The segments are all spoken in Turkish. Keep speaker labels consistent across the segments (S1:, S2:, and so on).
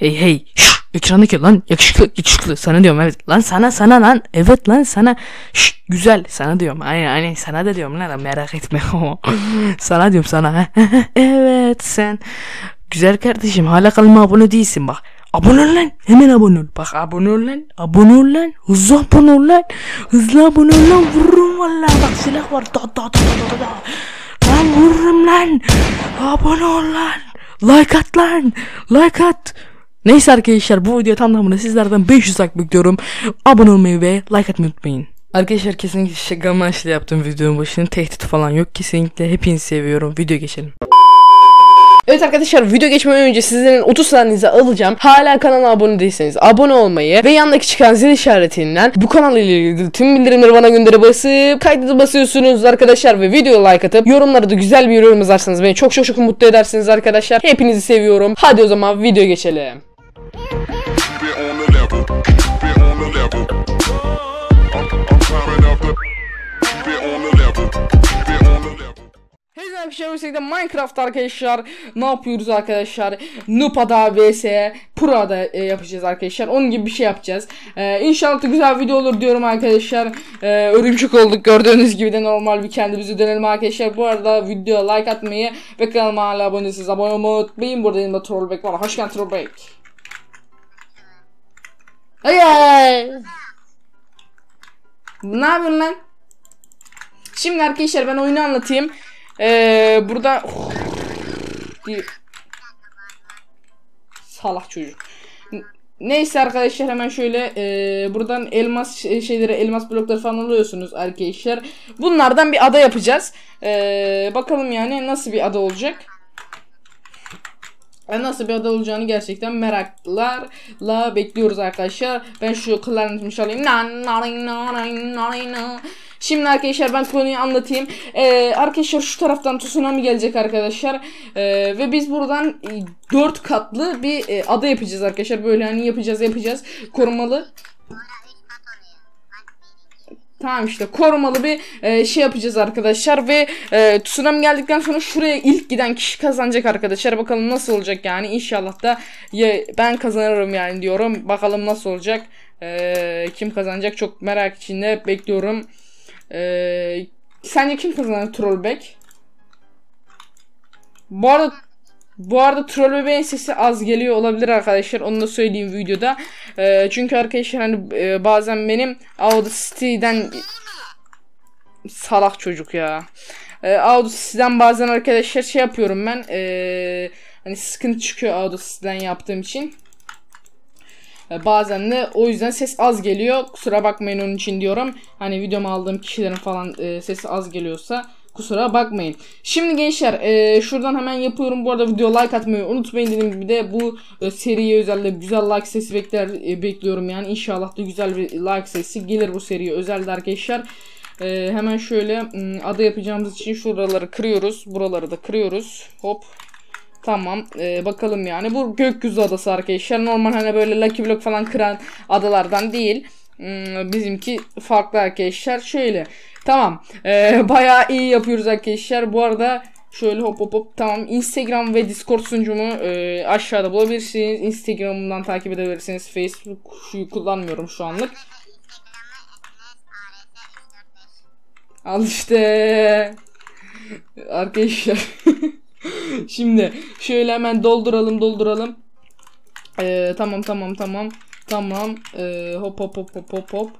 S1: Hey hey. Şş, ekrandaki lan yakışıklı yakışıklı sana diyorum evet. Lan sana sana lan. Evet lan sana. Şş, güzel sana diyorum. Aynen aynen sana da diyorum lan merak etme. sana diyorum sana. evet sen. Güzel kardeşim hala kanalıma abone değilsin bak. Abone ol lan. Hemen abone ol. Bak abone ol lan. Abone ol lan. Hızlı abone ol lan. Hızlı abone ol lan. Vururum valla. Bak silah var. Da da da da da. Lan vururum lan. Abone ol lan. Like at lan. Like at. Neyse arkadaşlar bu video tam tamına sizlerden 500 like bekliyorum. Abone olmayı ve like atmayı unutmayın. Arkadaşlar kesinlikle şaka amaçlı yaptığım videonun başını tehdit falan yok. Kesinlikle hepinizi seviyorum. Video geçelim.
S2: Evet arkadaşlar video geçmeden önce sizlerin 30 saniyenizi alacağım. Hala kanala abone değilseniz abone olmayı ve yandaki çıkan zil işaretinden bu kanal ile ilgili tüm bildirimleri bana gönderi basıp kaydı basıyorsunuz arkadaşlar ve videoya like atıp yorumlara da güzel bir yorum yazarsanız beni çok çok çok mutlu edersiniz arkadaşlar. Hepinizi seviyorum. Hadi o zaman video geçelim. Herkese bir şey Minecraft arkadaşlar. Ne yapıyoruz arkadaşlar? Nupa'da vs. Pro'da e, yapacağız arkadaşlar. Onun gibi bir şey yapacağız. E, İnşallah güzel video olur diyorum arkadaşlar. E, Örümcek olduk gördüğünüz gibi de normal bir kendimizi dönelim arkadaşlar. Bu arada videoya like atmayı ve kanalıma hala abone değilseniz abone olmayı unutmayın. Burada yanımda Trollback var. Hoş geldin Trollback Hey! Ne yapıyorsun lan? Şimdi arkadaşlar ben oyunu anlatayım. Ee, burada salak çocuk. Neyse arkadaşlar hemen şöyle ee, buradan elmas şey- şeyleri elmas blokları falan alıyorsunuz arkadaşlar. Bunlardan bir ada yapacağız. Ee, bakalım yani nasıl bir ada olacak. E, Nasıl bir ada olacağını gerçekten meraklarla bekliyoruz arkadaşlar. Ben şu klarnetimi çalayım. Şimdi arkadaşlar ben konuyu anlatayım. Ee, arkadaşlar şu taraftan tsunami gelecek arkadaşlar. Ee, ve biz buradan 4 katlı bir e, ada yapacağız arkadaşlar. Böyle hani yapacağız yapacağız. Korumalı. Tamam işte korumalı bir e, şey yapacağız arkadaşlar ve e, tsunami geldikten sonra şuraya ilk giden kişi kazanacak arkadaşlar. Bakalım nasıl olacak yani inşallah da ya, ben kazanırım yani diyorum. Bakalım nasıl olacak. E, kim kazanacak çok merak içinde bekliyorum. E, sence kim kazanır Trollback? Bu arada bu arada troll bebeğin sesi az geliyor olabilir arkadaşlar. Onu da söyleyeyim videoda. Ee, çünkü arkadaşlar hani e, bazen benim Audacity'den salak çocuk ya. Ee, Audacity'den bazen arkadaşlar şey yapıyorum ben. Ee, hani sıkıntı çıkıyor Audacity'den yaptığım için. Ee, Bazen de o yüzden ses az geliyor. Kusura bakmayın onun için diyorum. Hani videomu aldığım kişilerin falan e, sesi az geliyorsa kusura bakmayın. Şimdi gençler e, şuradan hemen yapıyorum. Bu arada video like atmayı unutmayın dediğim gibi de bu e, seriye özel de güzel like sesi bekler e, bekliyorum yani. İnşallah da güzel bir like sesi gelir bu seriye özel de arkadaşlar. E, hemen şöyle ada yapacağımız için şuraları kırıyoruz. Buraları da kırıyoruz. Hop. Tamam ee, bakalım yani. Bu gökyüzü adası arkadaşlar. Normal hani böyle Lucky Block falan kıran adalardan değil. Hmm, bizimki farklı arkadaşlar. Şöyle tamam. Ee, bayağı iyi yapıyoruz arkadaşlar. Bu arada şöyle hop hop hop tamam. Instagram ve Discord sunucumu e, aşağıda bulabilirsiniz. Instagram'dan takip edebilirsiniz. Facebook kullanmıyorum şu anlık. Al işte. Arkadaşlar Şimdi şöyle hemen dolduralım dolduralım. Ee, tamam tamam tamam. Tamam. Ee, hop hop hop hop hop hop.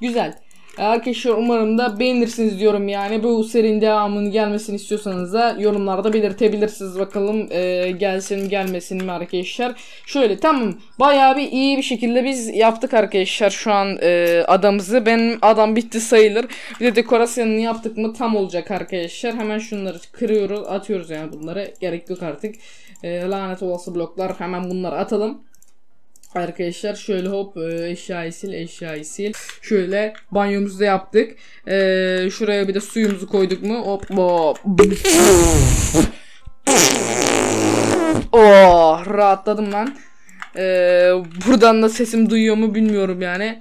S2: Güzel. Arkadaşlar umarım da beğenirsiniz diyorum yani. Bu serinin devamının gelmesini istiyorsanız da yorumlarda belirtebilirsiniz. Bakalım e, gelsin gelmesin mi arkadaşlar. Şöyle tamam. Bayağı bir iyi bir şekilde biz yaptık arkadaşlar şu an e, adamızı. Benim adam bitti sayılır. Bir de dekorasyonunu yaptık mı tam olacak arkadaşlar. Hemen şunları kırıyoruz atıyoruz yani bunları. Gerek yok artık. E, lanet olası bloklar hemen bunları atalım. Arkadaşlar şöyle hop e, eşyayı sil eşyayı sil. Şöyle banyomuzu da yaptık. E, şuraya bir de suyumuzu koyduk mu? Hop hop. Oh rahatladım lan. E, buradan da sesim duyuyor mu bilmiyorum yani.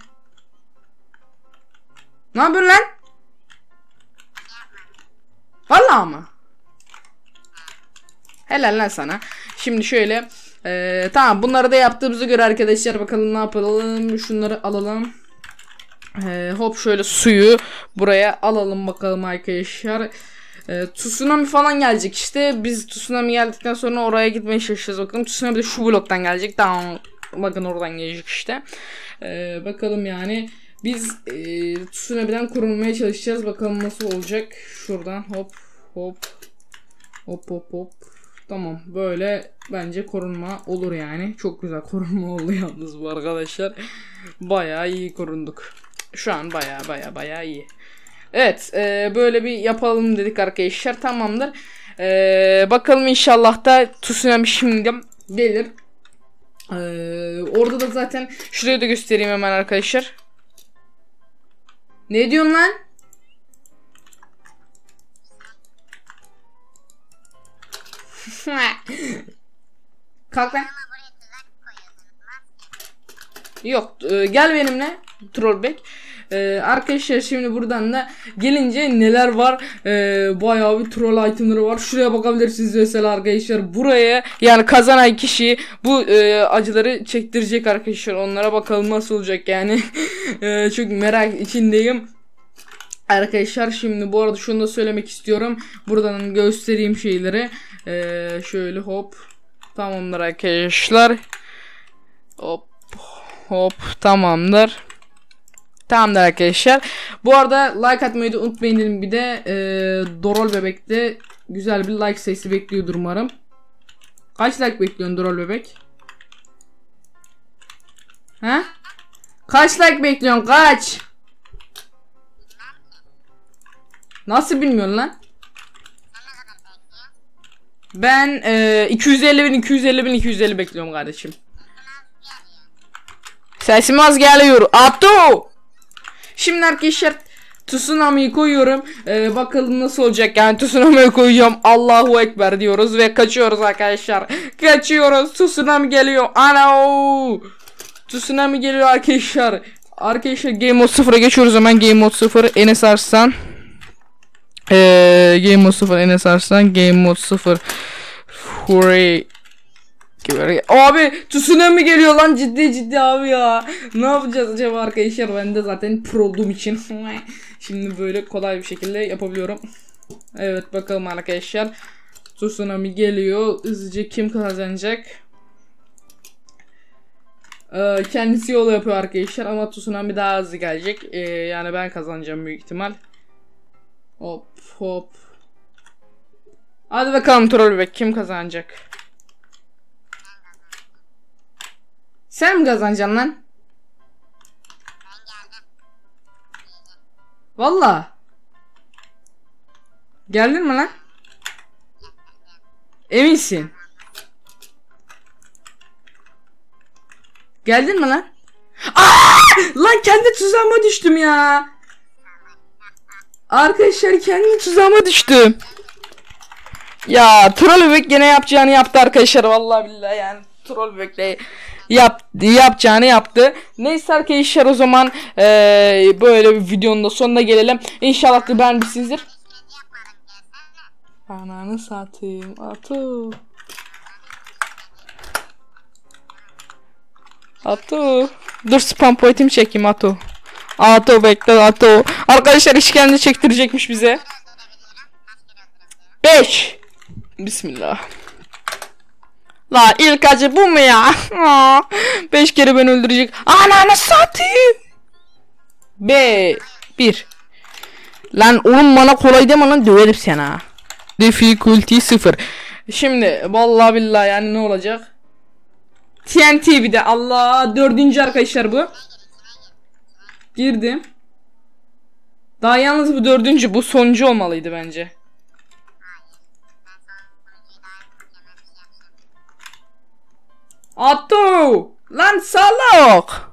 S2: Ne yapıyorsun lan? Vallahi mı? Helal lan sana. Şimdi şöyle Ee, tamam bunları da yaptığımıza göre arkadaşlar bakalım ne yapalım. Şunları alalım. Ee, hop şöyle suyu buraya alalım bakalım arkadaşlar. Ee, tsunami falan gelecek işte. Biz tsunami geldikten sonra oraya gitmeye çalışacağız bakalım. Tsunami de şu bloktan gelecek. Tamam. Bakın oradan gelecek işte. Ee, bakalım yani. Biz e, tsunami'den korunmaya çalışacağız. Bakalım nasıl olacak. Şuradan hop hop hop hop hop. Tamam böyle bence korunma olur yani. Çok güzel korunma oldu yalnız bu arkadaşlar. Bayağı iyi korunduk. Şu an bayağı bayağı bayağı iyi. Evet e, böyle bir yapalım dedik arkadaşlar tamamdır. E, bakalım inşallah da tsunami şimdi gelir. E, orada da zaten şuraya da göstereyim hemen arkadaşlar. Ne diyorsun lan? Kalk lan. Yok e, gel benimle Trollback. E, arkadaşlar şimdi buradan da gelince neler var e, bayağı bir troll itemları var şuraya bakabilirsiniz mesela arkadaşlar buraya yani kazanan kişi bu e, acıları çektirecek arkadaşlar onlara bakalım nasıl olacak yani e, çok merak içindeyim Arkadaşlar şimdi bu arada şunu da söylemek istiyorum. Buradan göstereyim şeyleri. Ee, şöyle hop. Tamamdır arkadaşlar. Hop hop tamamdır. Tamamdır arkadaşlar. Bu arada like atmayı da unutmayın. Bir de e, Dorol Bebek'te güzel bir like sayısı bekliyordur umarım. Kaç like bekliyorsun Dorol Bebek? He? Kaç like bekliyorsun? Kaç? Nasıl bilmiyorsun lan? Ben e, 250 bin 250 bin 250 bekliyorum kardeşim. Sesim az geliyor. Ato! Şimdi arkadaşlar Tsunami'yi koyuyorum. Ee, bakalım nasıl olacak yani Tsunami'yi koyacağım. Allahu Ekber diyoruz ve kaçıyoruz arkadaşlar. Kaçıyoruz. Tsunami geliyor. Ana! Tsunami geliyor arkadaşlar. Arkadaşlar Game Mode 0'a geçiyoruz hemen Game Mode 0 Enes Arslan. Ee, Game Mode 0 Enes Arslan Game Mode 0 Hurray Abi tsunami geliyor lan ciddi ciddi abi ya. Ne yapacağız acaba arkadaşlar? Ben de zaten pro olduğum için şimdi böyle kolay bir şekilde yapabiliyorum. Evet bakalım arkadaşlar. Tsunami geliyor. Hızlıca kim kazanacak? Ee, kendisi yol yapıyor arkadaşlar ama tsunami daha hızlı gelecek. Ee, yani ben kazanacağım büyük ihtimal. Hop hop. Hadi bakalım troll bebek kim kazanacak? Sen mi kazanacaksın lan? Valla. Geldin mi lan? Eminsin. Geldin mi lan? Aa! Lan kendi tuzağıma düştüm ya. Arkadaşlar kendi tuzağıma düştüm. Ya troll bebek gene yapacağını yaptı arkadaşlar vallahi billahi yani troll bebekle yap yapacağını yaptı. Neyse arkadaşlar o zaman eee, böyle bir videonun da sonuna gelelim. İnşallah da beğenmişsinizdir. Ananı satayım. Atu. Atu. Dur spam pointimi çekeyim Atu. Atu bekle Atu. Arkadaşlar işkence çektirecekmiş bize. 5 Bismillah. La ilk acı bu mu ya? Aa, beş kere beni öldürecek. Ananı satayım. B. Bir. Lan oğlum bana kolay deme lan döverim seni ha. Difficulty sıfır. Şimdi vallahi billahi yani ne olacak? TNT bir de Allah dördüncü arkadaşlar bu. Girdim. Daha yalnız bu dördüncü bu sonuncu olmalıydı bence. Atto! Lan salak!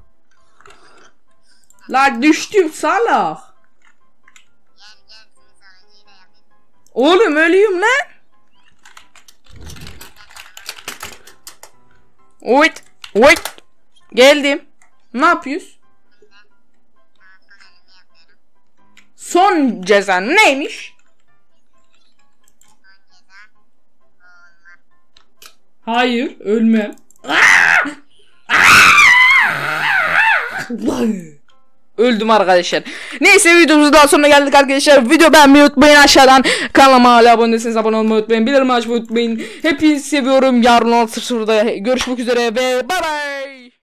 S2: Lan düştüm salak! Oğlum ölüyüm lan! Wait! Wait! Geldim. Ne yapıyoruz? Son cezan neymiş? Hayır, ölmem. Öldüm arkadaşlar. Neyse videomuzun daha sonuna geldik arkadaşlar. Video beğenmeyi unutmayın aşağıdan. Kanalıma hala abone değilseniz abone olmayı unutmayın. Bildirim açmayı unutmayın. Hepinizi seviyorum. Yarın 16.00'da görüşmek üzere ve bay bay.